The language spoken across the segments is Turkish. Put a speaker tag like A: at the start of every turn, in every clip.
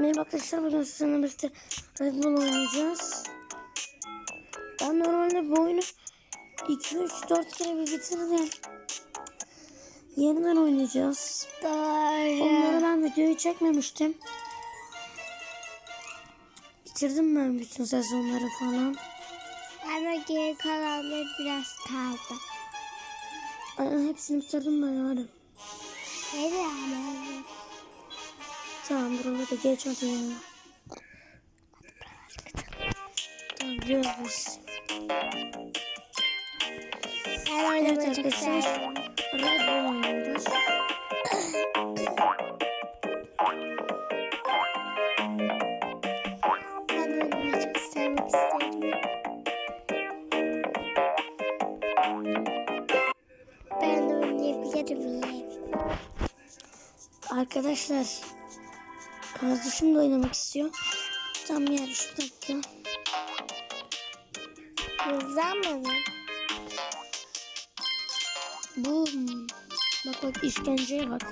A: Merhaba arkadaşlar bugün sizinle birlikte Red Bull oynayacağız. Ben normalde bu oyunu 2 3 4 kere bir bitirdim. Yeniden oynayacağız.
B: Doğru.
A: Onları ben videoyu çekmemiştim. Bitirdim ben bütün sezonları falan.
B: Ama geri kalanları biraz kaldı.
A: Ay, hepsini bitirdim ben yani.
B: Neydi ama?
A: Tamam buraları da geç hadi ya. Tamam biliyoruz biz. Evet arkadaşlar. Red Bull oynuyoruz.
B: Ben
A: kardeşim de oynamak istiyor. Tam yer şu dakika.
B: Zaman mı?
A: Bu bak bak işkenceye bak.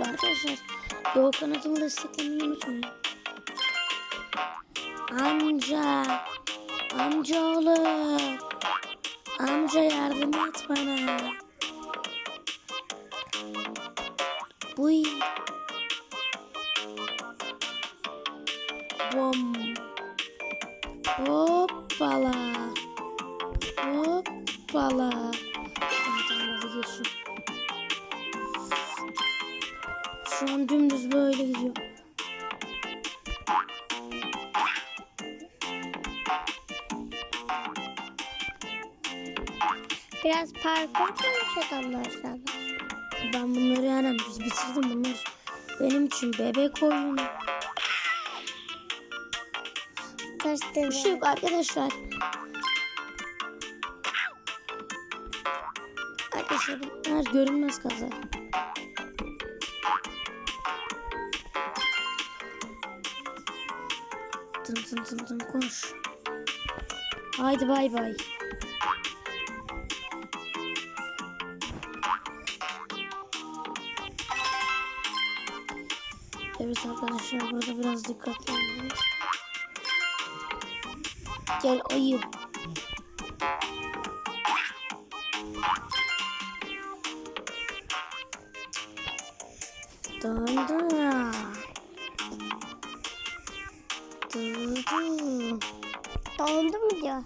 A: Arkadaşlar Doğu kanatımı desteklemeyi unutmayın. Amca. Amcaoğlu. Amca yardım et bana. Buy. Bom. Hoppala. Hoppala. Hadi geçin. Şu an dümdüz böyle gidiyor.
B: Biraz parkur konuşacak onlar sana.
A: Ben bunları yani biz bitirdim bunlar. Benim için bebek oyunu. Bir şey yok arkadaşlar. Arkadaşlar bunlar görünmez kaza. Tın tın tın tın koş. Haydi bay bay. Evet arkadaşlar burada biraz dikkatli olmalıyız. Gel ayı. Danda. Dudu.
B: Dondu mu diyor?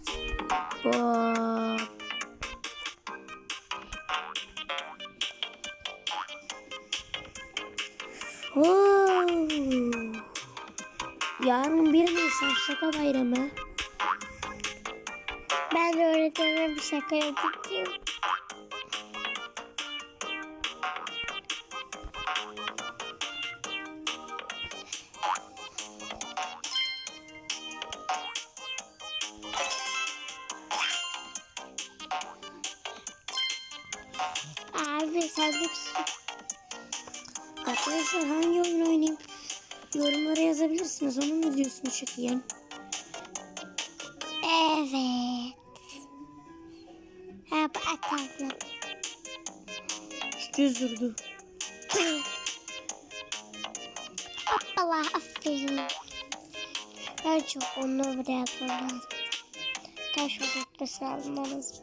A: Yarın bir Nisan şaka bayramı.
B: Ben öğretmenime bir şaka yapacağım.
A: Yazabilirsiniz. Onun videosunu çekeyim.
B: Evet. Ha ataklı.
A: Düz durdu.
B: Hoppala aferin. Ben çok onu buraya yapmam Kaç odaklısı almalıyız.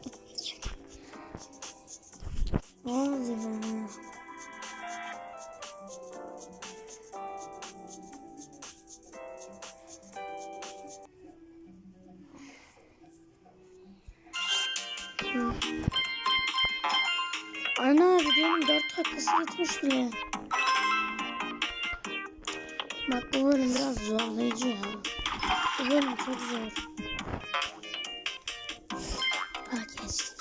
A: Hadi be. Ana videonun 4 dakikası gitmiş bile. Bak bu bölüm biraz zorlayıcı ya. Bu bölüm çok zor. Bak geçtik.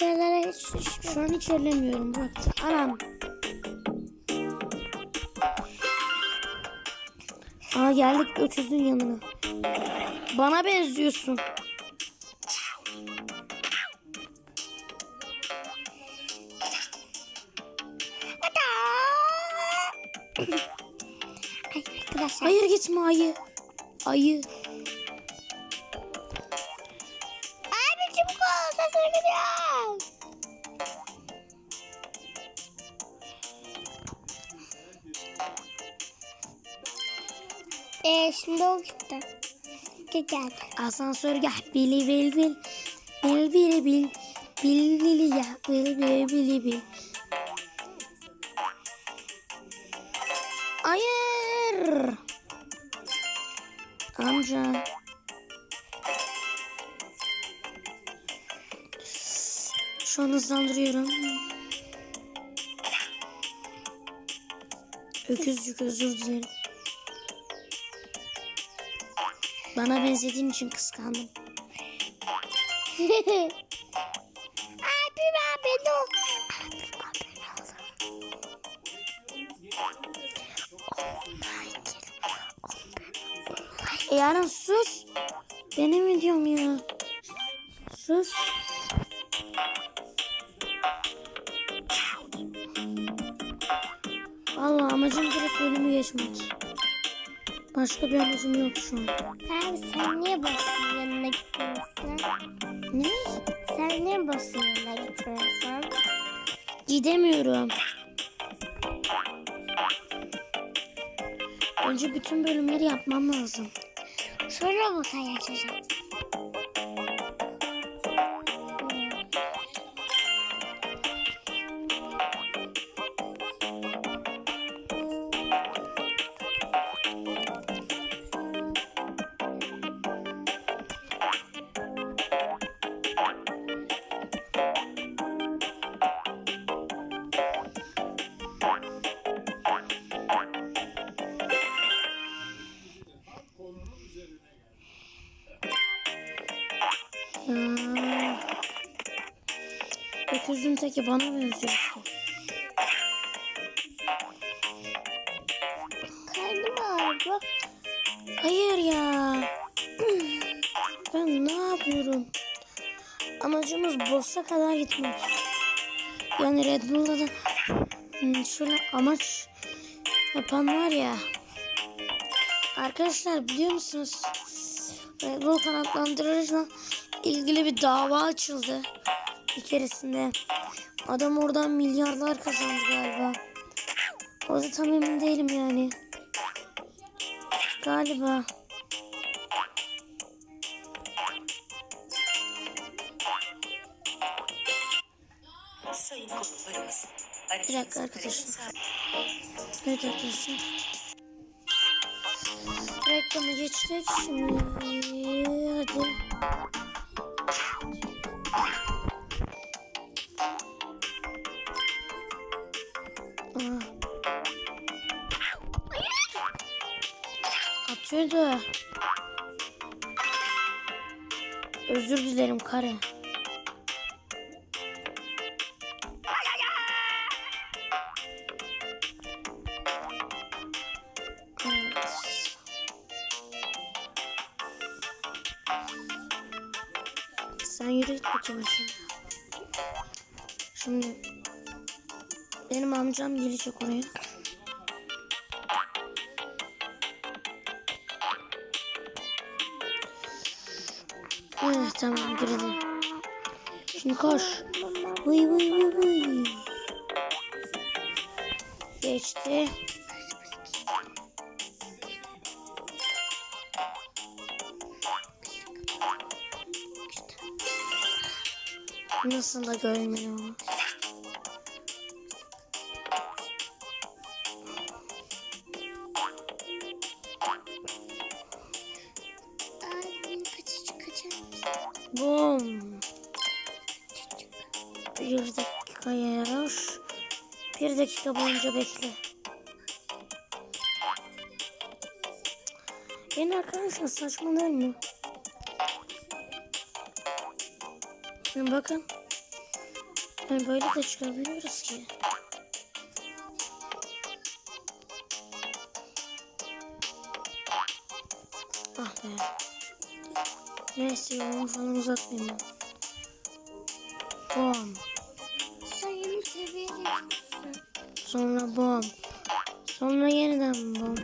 B: Buralara hiç.
A: Şu an hiç ellemiyorum bıraktı. Anam. Geldik öküzün yanına. Bana benziyorsun. Hayır gitme ayı. Ayı.
B: Ee, şimdi o gitti. Güzel.
A: Asansör gel. Bili bil bil. Bil bili bil. Bil bili ya. Bil bili bili bil. Hayır. Amca. Şu an hızlandırıyorum. Öküzcük özür dilerim. Bana benzediğin için kıskandım.
B: Abi ben beni o.
A: E Yaren sus. Beni mi diyorum ya? Sus. Vallahi amacım direkt bölümü geçmek. Başka bir amacım yok şu an.
B: Abi sen niye boss'un yanına gitmiyorsun?
A: Ne?
B: Sen niye boss'un yanına gitmiyorsun?
A: Gidemiyorum. Önce bütün bölümleri yapmam lazım.
B: Sonra boss'a geçeceğiz.
A: Ya. Öküzün teki bana benziyor.
B: Karnım ağrıyor.
A: Hayır ya. Ben ne yapıyorum? Amacımız boss'a kadar gitmek. Yani Red Bull'da da hmm, şöyle amaç yapan var ya. Arkadaşlar biliyor musunuz? Red Bull kanatlandırıcıyla ilgili bir dava açıldı. Bir keresinde. Adam oradan milyarlar kazandı galiba. O da tam emin değilim yani. Galiba. Bir dakika arkadaşlar. Evet arkadaşlar. Reklamı geçtik. Şimdi hadi. Aa. Atıyordu. Özür dilerim kare. Şimdi benim amcam gelecek oraya. Evet tamam girdi. Şimdi koş. Vıy vıy vıy vıy. Geçti. Nasıl da görmüyor. Bum. Bir dakika yarar. Bir dakika boyunca bekle. Yeni arkadaşlar saçmalıyor mu? Şimdi bakın. Yani böyle de çıkabiliyoruz ki. Ah be. Neyse yolumu falan uzatmayayım ben. Bom. Sonra bom. Sonra yeniden bom.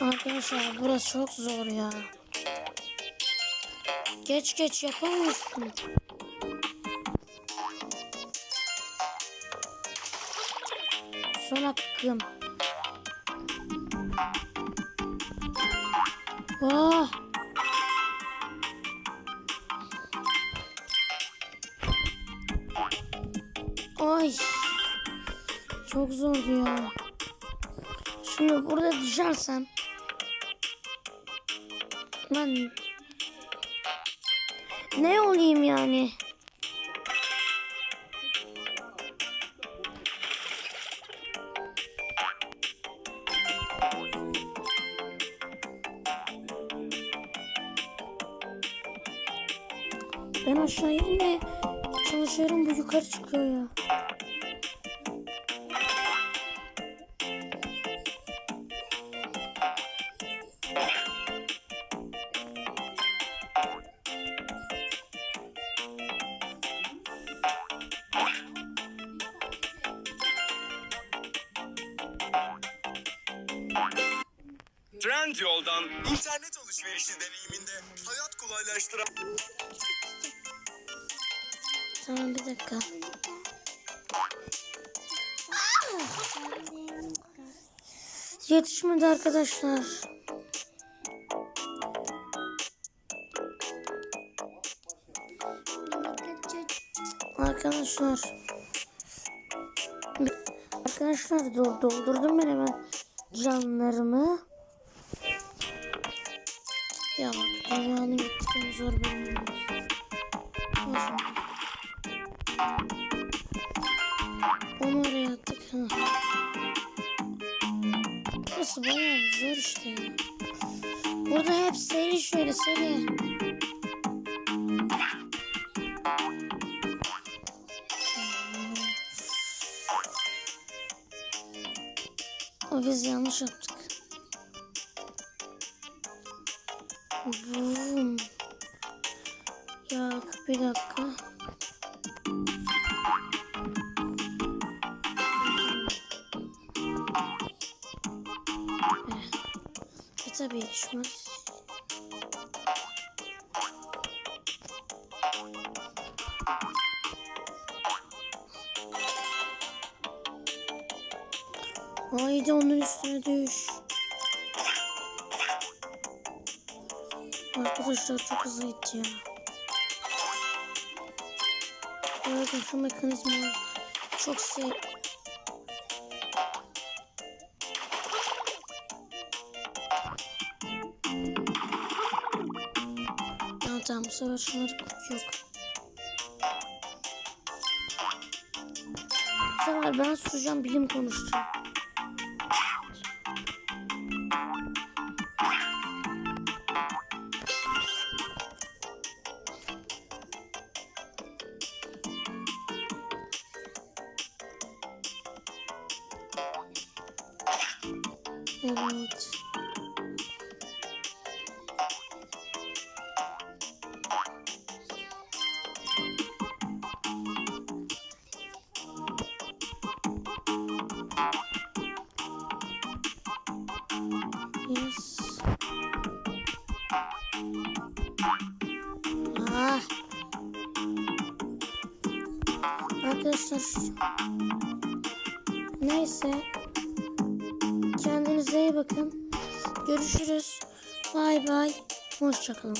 A: Arkadaşlar burası çok zor ya. Geç geç yapamıyorsun. Son hakkım. Oh. Ay. Çok zordu ya. Şimdi burada düşersem ben ne olayım yani? Ben aşağıya inmeye çalışıyorum bu yukarı çıkıyor ya. Tamam bir dakika. Yetişmedi arkadaşlar. Arkadaşlar. Arkadaşlar dur, doldurdum ben hemen canlarımı. Ya dünyanın gittikten zor bölümü. Olsun. Onu oraya attık. Burası bayağı zor işte ya. Burada hep seri şöyle seri. Biz yanlış yaptık. Boom. Ya bir dakika. E tabii düşmez. Haydi onun üstüne düş. Arkadaşlar çok hızlı gitti ya. Evet şu mekanizma çok sev... Tamam tamam bu sefer şunları yok. Bu sefer ben susacağım bilim konuşacağım. Arkadaşlar. Neyse. Kendinize iyi bakın. Görüşürüz. Bay bay. Hoşçakalın.